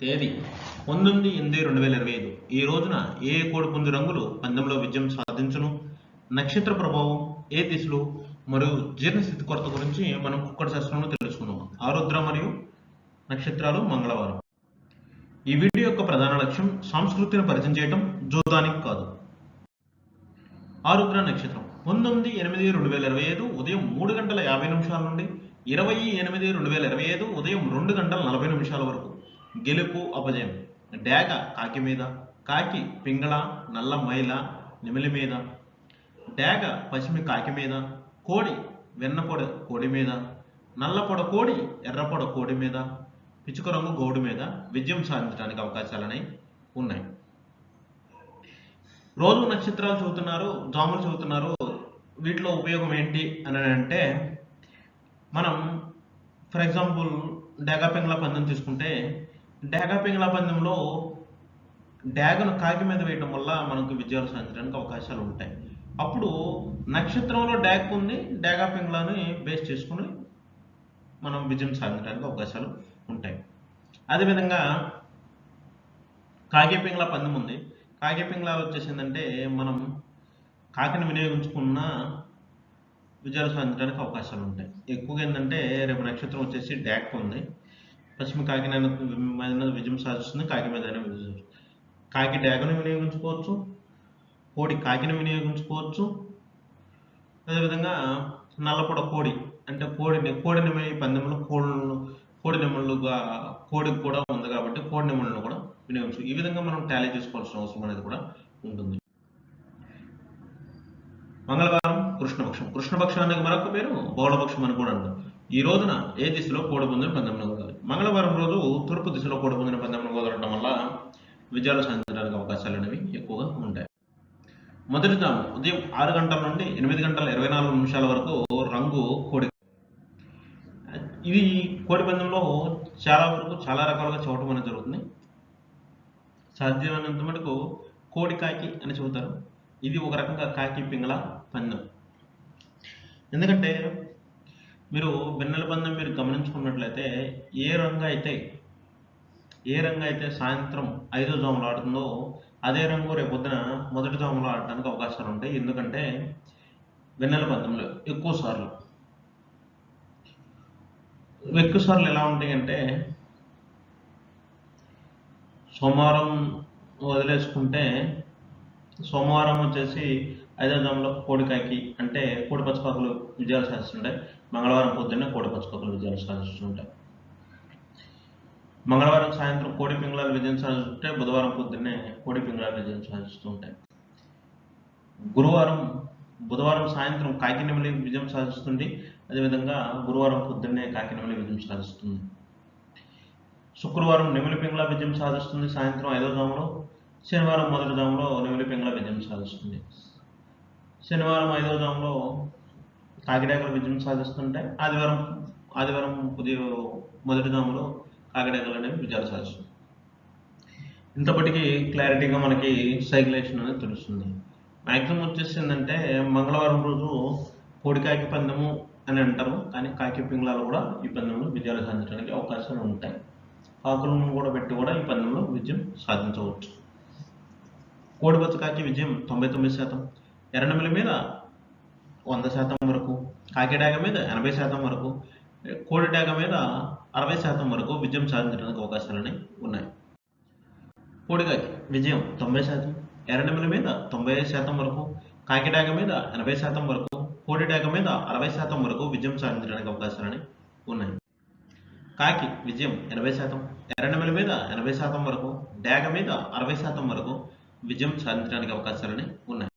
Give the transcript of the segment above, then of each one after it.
తేదీ పంతొమ్మిది ఎనిమిది రెండు వేల ఇరవై ఐదు. ఈ రోజున ఏ కోడి పుంజు రంగులు పందెంలో విజయం సాధించును? నక్షత్ర ప్రభావం ఏ దిశలు మరియు జీర్ణస్థితి కొరత గురించి మనం కుక్కడి శాస్త్రంలో తెలుసుకుందాం. ఆరుద్ర మరియు నక్షత్రాలు మంగళవారం. ఈ వీడియో యొక్క ప్రధాన లక్ష్యం సంస్కృతిని పరిచయం చేయటం జోదానికి కాదు. ఆరుద్ర నక్షత్రం. పంతొమ్మిది ఎనిమిది రెండు వేల ఇరవై ఐదు ఉదయం మూడు గంటల యాభై నిమిషాల నుండి ఇరవై ఎనిమిది రెండు వేల ఇరవై ఐదు ఉదయం రెండు గంటల నలభై నిమిషాల వరకు. గెలుపు అపజయం. డేగ కాకి మీద కాకి పింగళ నల్ల మైల నిమిలి మీద. డేగ పశ్చిమి కాకి మీద కోడి వెన్నపొడ కోడి మీద. నల్లపొడ కోడి ఎర్రపొడ కోడి మీద. పిచుక రంగు గౌడు మీద విజయం సాధించడానికి అవకాశాలనే ఉన్నాయి. రోజు నక్షత్రాలు చదువుతున్నారు జాములు చదువుతున్నారు. వీటిలో ఉపయోగం ఏంటి అని అంటే మనం ఫర్ ఎగ్జాంపుల్ డాగా పింగళ పందెం తీసుకుంటే డాగా పింగళ పందెంలో డాగను కాకి మీద వేయడం వల్ల మనకు విజయాలు సాధించడానికి అవకాశాలు ఉంటాయి. అప్పుడు నక్షత్రంలో డ్యాగ్ ఉంది డాగా పింగళని బేస్ చేసుకుని మనం విజయం సాధించడానికి అవకాశాలు ఉంటాయి. అదేవిధంగా కాకి పింగళ పందెం ఉంది. కాకి పింగళాలు వచ్చేసిందంటే మనం కాకిని వినియోగించుకున్న విజయాలు సాధించడానికి అవకాశాలు ఉంటాయి. ఎక్కువగా ఏంటంటే రేపు నక్షత్రం వచ్చేసి డాక్ ఉంది. పశ్చిమ కాకినాడ మీద విజయం సాధిస్తుంది. కాకి మీద విజయం కాకి డేగను వినియోగించుకోవచ్చు. కోడి కాకిని వినియోగించుకోవచ్చు. అదేవిధంగా నల్లపొడ కోడి అంటే కోడిని కోడి నిమ్మ ఈ పందెంలో కోళ్ళు కోడి నిమ్మలుగా కోడికి కూడా ఉంది కాబట్టి కోడి నిమ్మలను కూడా వినియోగించు ఈ విధంగా మనం టాలీ చేసుకోవాల్సిన అవసరం అనేది కూడా ఉంటుంది. మంగళవారం కృష్ణపక్షం. కృష్ణపక్షానికి మరొక పేరు బౌళపక్షం అని కూడా అంటారు. ఈ రోజున ఏ దిశలో కోడి పుంజుని పందెంలో ఉండాలి మంగళవారం రోజు తూర్పు దిశలో కోడి పుంజుని పందెంలో కుదరడం వల్ల విజయాలు సాధించడానికి అవకాశాలు అనేవి ఎక్కువగా ఉంటాయి మొదటి జాము ఉదయం ఆరు గంటల నుండి ఎనిమిది గంటల ఇరవై నాలుగు నిమిషాల వరకు రంగు కోడి. ఇది కోడి పందెంలో చాలా వరకు చాలా రకాలుగా చూడటం అనేది జరుగుతుంది. సాధ్యమైనంత మటుకు కోడి కాకి అని చెబుతారు. ఇది ఒక రకంగా కాకి పింగళ పందెం. ఎందుకంటే మీరు వెన్నెల బంధం మీరు గమనించుకున్నట్లయితే ఏ రంగు అయితే ఏ రంగు అయితే సాయంత్రం ఐదో జోములు ఆడుతుందో అదే రంగు రేపు పొద్దున మొదటి జాములో ఆడటానికి అవకాశాలు ఉంటాయి. ఎందుకంటే వెన్నెల బంధంలో ఎక్కువ సార్లు ఎక్కువ సార్లు ఎలా ఉంటాయి అంటే సోమవారం వదిలేసుకుంటే సోమవారం వచ్చేసి హైదరాబాద్లో జాములో అంటే కోడి పచ్చకాకులు విజయాలు సాధిస్తుంటాయి. మంగళవారం పొద్దున్నే కోడి పచ్చకాకులు విజయాలు సాధిస్తుంటాయి. మంగళవారం సాయంత్రం కోడి పింగళాలు విజయం సాధిస్తుంటే బుధవారం పొద్దున్నే కోడి పింగళాలు విజయం సాధిస్తుంటాయి. గురువారం బుధవారం సాయంత్రం కాకినెమలి విజయం సాధిస్తుంది. అదేవిధంగా గురువారం పొద్దున్నే కాకినెమలి విజయం సాధిస్తుంది. శుక్రవారం నెమిలి పింగళ విజయం సాధిస్తుంది సాయంత్రం ఐదో జాములో శనివారం మొదటి జాములో నెమిలి పింగళ విజయం సాధిస్తుంది. శనివారం ఐదో జామంలో కాకిడాకలు విజయం సాధిస్తుంటే ఆదివారం ఆదివారం ఉదయం మొదటి జాములో కాకిడాకలు అనేవి విజయాలు సాధిస్తుంది. ఇంతప్పటికీ క్లారిటీగా మనకి సైకిలేషన్ అనేది తెలుస్తుంది. మ్యాక్సిమం వచ్చేసిందంటే మంగళవారం రోజు కోడికాకి పందెము అని అంటారు కానీ కాకి పింగళాలు కూడా ఈ పందెంలో విజయాలు సాధించడానికి అవకాశాలు ఉంటాయి. కాకులను కూడా పెట్టి కూడా ఈ పందెంలో విజయం సాధించవచ్చు. కోడి బతుకాకి విజయం తొంభై తొమ్మిది శాతం. ఎర్రనమిల మీద వంద శాతం వరకు కాకిడాగ మీద ఎనభై శాతం వరకు కోడి డాగ మీద అరవై శాతం వరకు విజయం సాధించడానికి అవకాశాలని ఉన్నాయి. కోడిగాకి విజయం తొంభై శాతం ఎర్రనమిల మీద తొంభై ఐదు శాతం వరకు కాకిడాగ మీద ఎనభై శాతం వరకు కోడి డాగ మీద అరవై శాతం వరకు విజయం సాధించడానికి అవకాశాలని ఉన్నాయి. కాకి విజయం ఎనభై శాతం ఎర్రనెమిల మీద ఎనభై శాతం వరకు డాగ మీద అరవై శాతం వరకు విజయం సాధించడానికి అవకాశాలని ఉన్నాయి.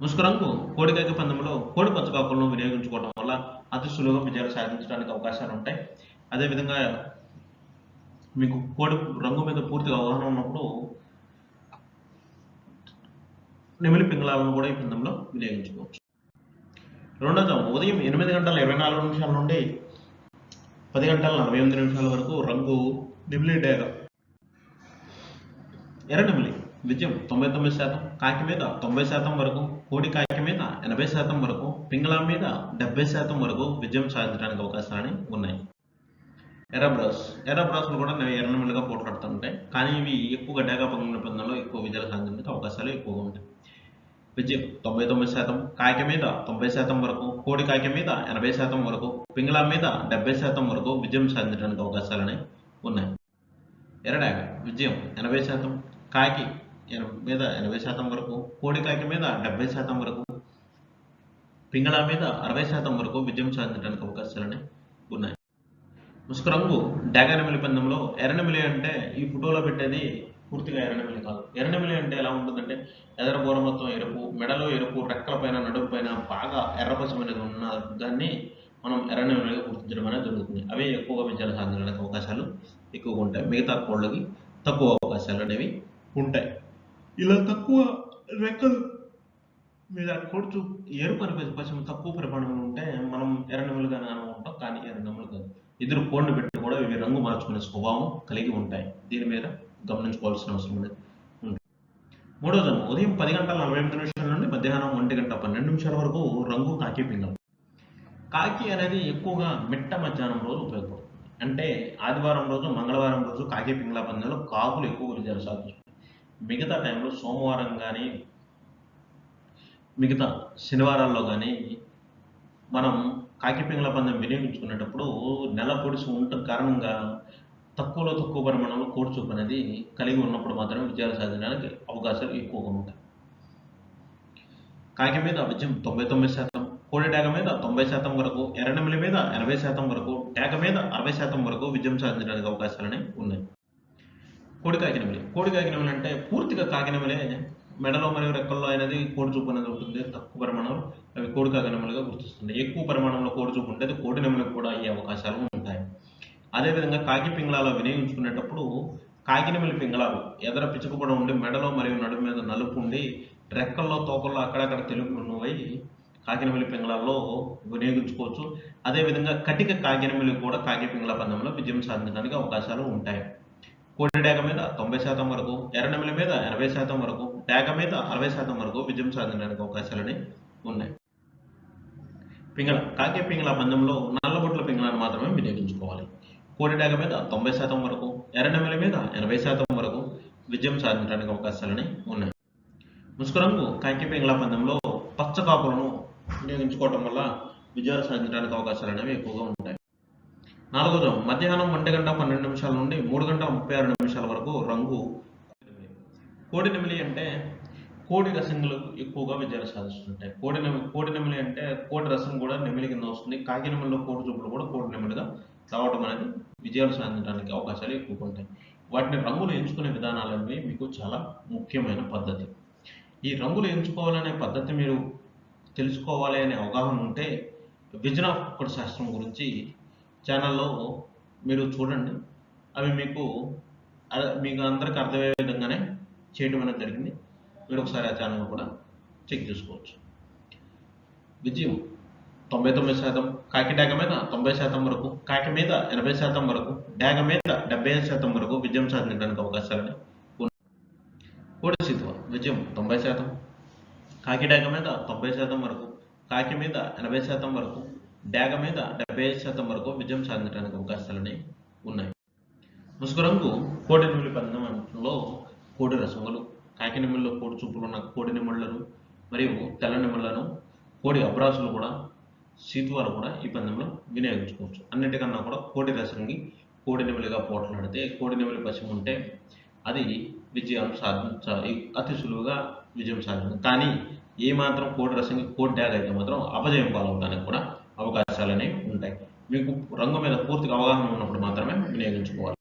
ముసుగు రంగు కోడికాకి పందెంలో కోడి పంచకాకులను వినియోగించుకోవడం వల్ల అతి సులువుగా విజయాలు సాధించడానికి అవకాశాలు ఉంటాయి. అదేవిధంగా మీకు కోడి రంగు మీద పూర్తిగా అవగాహన ఉన్నప్పుడు నెమిలి పింగళాలను కూడా ఈ పందెంలో వినియోగించుకోవచ్చు. రెండో ఉదయం ఎనిమిది గంటల ఇరవై నాలుగు నిమిషాల నుండి పది గంటల నలభై ఎనిమిది నిమిషాల వరకు రంగు నిమిలి డేగ. ఎర్ర నిమిలి. విజయం తొంభై తొమ్మిది శాతం కాకి మీద తొంభై శాతం వరకు కోడి కాకి మీద ఎనభై శాతం వరకు పింగళ మీద డెబ్బై శాతం వరకు విజయం సాధించడానికి అవకాశాలని ఉన్నాయి. ఎరబ్రాస్ ఎరబ్రాస్లు కూడా నేను ఎర్రనమిల్లుగా పోట్లాడుతుంటాయి కానీ ఇవి ఎక్కువ గడ్డగా పొంగిన పందంలో ఎక్కువ విజయాలు సాధించడానికి అవకాశాలు ఎక్కువగా ఉంటాయి. విజయం తొంభై తొమ్మిది శాతం కాకి మీద తొంభై శాతం వరకు కోడి కాకి మీద ఎనభై శాతం వరకు పింగళ మీద డెబ్బై శాతం వరకు విజయం సాధించడానికి అవకాశాలని ఉన్నాయి. ఎరడాగ విజయం ఎనభై శాతం కాకి మీద ఎనభై శాతం వరకు కోడికాకి మీద డెబ్బై శాతం వరకు పింగళ మీద అరవై శాతం వరకు విజయం సాధించడానికి అవకాశాలని ఉన్నాయి. ముసుకు రంగు డాగనమిలి పందెంలో ఎర్రనమిలి అంటే ఈ ఫోటోలో పెట్టేది పూర్తిగా ఎర్రనమిలి కాదు. ఎర్రనమిలి అంటే ఎలా ఉంటుందంటే ఎదర బోర మొత్తం ఎరుపు మెడలో ఎరుపు రెక్కల పైన నడుపు పైన బాగా ఎర్రపచ్చం అనేది ఉన్న దాన్ని మనం ఎర్రనమిలిగా గుర్తించడం అనేది జరుగుతుంది. అవే ఎక్కువగా విజయాలు సాధించడానికి అవకాశాలు ఎక్కువగా ఉంటాయి. మిగతా కోళ్ళకి తక్కువ అవకాశాలు అనేవి ఉంటాయి. ఇలా తక్కువ రెక్కలు మీద కొడుచు ఎరుపు అనే పశ్చిమ తక్కువ పరిమాణంలో ఉంటే మనం ఎర్రనెమ్మలుగానే అనుకుంటాం కానీ ఎర్రనెమ్మలు కాదు. ఎదురు కోడిని పెట్టి కూడా ఇవి రంగు మార్చుకునే స్వభావం కలిగి ఉంటాయి. దీని మీద గమనించుకోవాల్సిన అవసరం ఉంది మూడో జన్మ ఉదయం పది గంటల నలభై ఎనిమిది నిమిషాల నుండి మధ్యాహ్నం ఒంటి గంట పన్నెండు నిమిషాల వరకు రంగు కాకి పింగం కాకి అనేది ఎక్కువగా మిట్ట మధ్యాహ్నం రోజు ఉపయోగపడుతుంది. అంటే ఆదివారం రోజు మంగళవారం రోజు కాకి పింగళ పందెంలో కాకులు ఎక్కువ విజయాలు సాధిస్తాయి మిగతా టైంలో సోమవారం కానీ మిగతా శనివారాల్లో కానీ మనం కాకిపింగల పందెం వినియోగించుకునేటప్పుడు నెల పొడిసి ఉండటం కారణంగా తక్కువలో తక్కువ పరిమాణంలో కోడిచూపు అనేది కలిగి ఉన్నప్పుడు మాత్రమే విజయాలు సాధించడానికి అవకాశాలు ఎక్కువగా ఉంటాయి. కాకి మీద విజయం తొంభై తొమ్మిది శాతం కోడి డాగ మీద తొంభై శాతం వరకు ఎర్రనెమిలి మీద ఎనభై శాతం వరకు డాగ మీద అరవై శాతం వరకు విజయం సాధించడానికి అవకాశాలని ఉన్నాయి. కోడి కాకినెమిలి కోడి కాకినెమిలి అంటే పూర్తిగా కాకినెమిలే మెడలో మరియు రెక్కల్లో అనేది కోడి చూపు అనేది ఉంటుంది. తక్కువ పరిమాణంలో అవి కోడి కాకినెమిలిగా గుర్తిస్తుంది. ఎక్కువ పరిమాణంలో కోడి చూపు ఉంటే కోడి నెమలకు కూడా అయ్యే అవకాశాలు ఉంటాయి. అదేవిధంగా కాకి పింగళాలు వినియోగించుకునేటప్పుడు కాకినెమిలి పింగళాలు ఎదర పిచ్చుకపడి ఉండి మెడలో మరియు నడుము మీద నలుపు ఉండి రెక్కల్లో తోకల్లో అక్కడక్కడ తెలుపు నువ్వై కాకినమిలి పింగళాల్లో వినియోగించుకోవచ్చు. అదేవిధంగా కటిక కాకినమిలి కూడా కాకి పింగళ పందెంలో విజయం సాధించడానికి అవకాశాలు ఉంటాయి. కోడి డేగ మీద తొంభై శాతం వరకు ఎర్రనెమిలి మీద ఎనభై శాతం వరకు డేగ మీద అరవై శాతం వరకు విజయం సాధించడానికి అవకాశాలని ఉన్నాయి. పింగళ కాకి పింగళ పందెంలో నల్లబొట్ల పింగళాన్ని మాత్రమే వినియోగించుకోవాలి. కోడి డేగ మీద తొంభై శాతం వరకు ఎర్రనెమిలి మీద ఎనభై శాతం వరకు విజయం సాధించడానికి అవకాశాలని ఉన్నాయి. ముసుకురంగు కాకి పింగళ పందెంలో పచ్చ కాపులను వినియోగించుకోవటం వల్ల విజయాలు సాధించడానికి అవకాశాలు అనేవి ఎక్కువగా ఉంటాయి. నాలుగోది మధ్యాహ్నం ఒంటి గంట పన్నెండు నిమిషాల నుండి మూడు గంటల ముప్పై ఆరు నిమిషాల వరకు రంగు కోడి నెమిలి అంటే కోడి రసంగులు ఎక్కువగా విజయాలు సాధిస్తుంటాయి. కోడి నెమి కోడి నెమిలి అంటే కోడి రసం కూడా నెమిలి కింద వస్తుంది. కాకి కోడి చూపులు కూడా కోడి నెమిలిగా రావడం అనేది విజయాలు సాధించడానికి అవకాశాలు ఎక్కువగా ఉంటాయి. వాటిని రంగులు ఎంచుకునే విధానాలు అనేవి మీకు చాలా ముఖ్యమైన పద్ధతి. ఈ రంగులు ఎంచుకోవాలనే పద్ధతి మీరు తెలుసుకోవాలి అనే అవగాహన ఉంటే విజన్ ఆఫ్ కుక్కడి శాస్త్రం గురించి ఛానల్లో మీరు చూడండి. అవి మీకు అ- మీకు అందరికి అర్థమయ్యే విధంగానే చేయడం అనేది జరిగింది. మీరు ఒకసారి ఆ ఛానల్ కూడా చెక్ చేసుకోవచ్చు. విజయం తొంభై తొమ్మిది శాతం కాకి డాగ మీద తొంభై శాతం వరకు కాకి మీద ఎనభై శాతం వరకు డాగ మీద డెబ్బై ఐదు శాతం వరకు విజయం సాధించడానికి అవకాశాలని కోడి విజయం తొంభై శాతం కాకి డాగ మీద తొంభై శాతం వరకు కాకి మీద ఎనభై శాతం వరకు డాగ మీద డెబ్బై ఐదు శాతం వరకు విజయం సాధించడానికి అవకాశాలని ఉన్నాయి. ముసుగు రంగు కోడి నెమిలి పందెంలో కోడి రసములు కాకి నెమిలిలో కోడి చూపులు ఉన్న కోడి నెమళ్ళను మరియు తెల్ల నిమ్మళ్ళను కోడి అబ్రాసులు కూడా సీతువాలు కూడా ఈ పందెంలో వినియోగించుకోవచ్చు. అన్నిటికన్నా కూడా కోడి రసంగి కోడి నిమిలిగా పోట్లాడితే కోడి నిమిలి పశ్చిమ ఉంటే అది విజయం సాధించ అతి సులువుగా విజయం సాధించింది కానీ ఏ మాత్రం కోడి రసంగి కోడి డ్యాగ్ అయితే మాత్రం అపజయం పాలవడానికి కూడా అవకాశాలు అనేవి ఉంటాయి. మీకు రంగు మీద పూర్తిగా అవగాహన ఉన్నప్పుడు మాత్రమే వినియోగించుకోవాలి.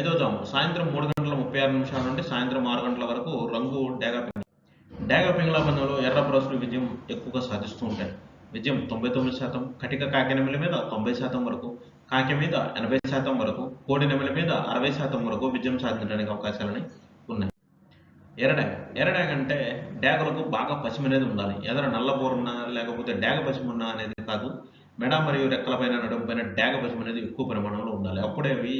ఐదో సాయంత్రం మూడు గంటల ముప్పై ఆరు నిమిషాల నుండి సాయంత్రం ఆరు గంటల వరకు రంగు డేగా పింగళ డేగా పింగళ పందెంలో ఎర్ర బ్రస్లు విజయం ఎక్కువగా సాధిస్తూ ఉంటాయి. విజయం తొంభై తొమ్మిది శాతం కటిక కాకి నెమలి మీద తొంభై శాతం వరకు కాకి మీద ఎనభై శాతం వరకు కోడి నెమలి మీద అరవై శాతం వరకు విజయం సాధించడానికి అవకాశాలని ఎరడాగ ఎరడాగ అంటే డాగలకు బాగా పశ్చిమ అనేది ఉండాలి. ఎదర నల్లబోరున్నా లేకపోతే డాగ పశ్చిమ ఉన్నా అనేది కాదు. మెడ మరియు రెక్కల పైన నడుము పైన డాగ పశ్చిమ అనేది ఎక్కువ పరిమాణంలో ఉండాలి. అప్పుడే అవి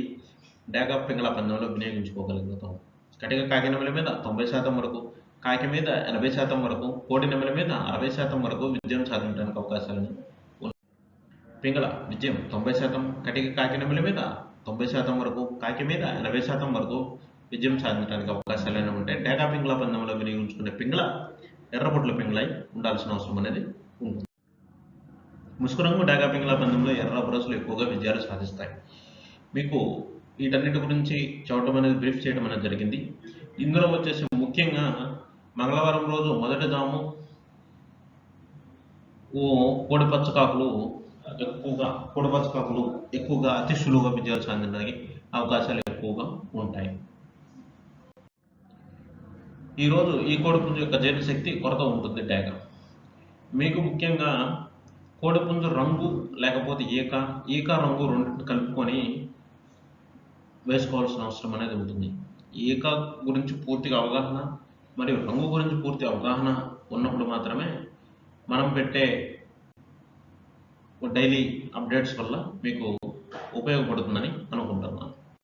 డాగ పింగళ పందెంలో వినియోగించుకోగలుగుతాం. కటిక కాకి నెమల మీద తొంభై శాతం వరకు కాకి మీద ఎనభై శాతం వరకు కోటి నెమల మీద అరవై శాతం వరకు విజయం సాధించడానికి అవకాశాలను పింగళ విజయం తొంభై శాతం కటిక కాకి నెమల మీద తొంభై శాతం వరకు కాకి మీద ఎనభై శాతం వరకు విజయం సాధించడానికి అవకాశాలు ఉంటాయి డేగా పింగళ పందెంలో వినియోగించుకునే పింగళ ఎర్రబొట్ల పింగళై ఉండాల్సిన అవసరం అనేది ఉంటుంది. ముసుగు రంగు డేగా పింగళ పందెంలో ఎర్ర బ్రస్లు ఎక్కువగా విజయాలు సాధిస్తాయి. మీకు వీటన్నిటి గురించి చూడటం అనేది బ్రీఫ్ చేయడం అనేది జరిగింది. ఇందులో వచ్చేసి ముఖ్యంగా మంగళవారం రోజు మొదటి జాము ఓ కోడి పచ్చకాకులు ఎక్కువగా కోడి పచ్చకాకులు ఎక్కువగా అతి సులువుగా విజయాలు సాధించడానికి అవకాశాలు ఎక్కువగా ఉంటాయి. ఈరోజు ఈ కోడిపుంజు యొక్క జీర్ణశక్తి కొరత ఉంటుంది డేగ మీకు ముఖ్యంగా కోడిపుంజు రంగు లేకపోతే ఈక ఈక రంగు రెండింటిని కలుపుకొని వేసుకోవాల్సిన అవసరం అనేది ఉంటుంది. ఈక గురించి పూర్తిగా అవగాహన మరియు రంగు గురించి పూర్తి అవగాహన ఉన్నప్పుడు మాత్రమే మనం పెట్టే డైలీ అప్డేట్స్ వల్ల మీకు ఉపయోగపడుతుందని అనుకుంటున్నాను.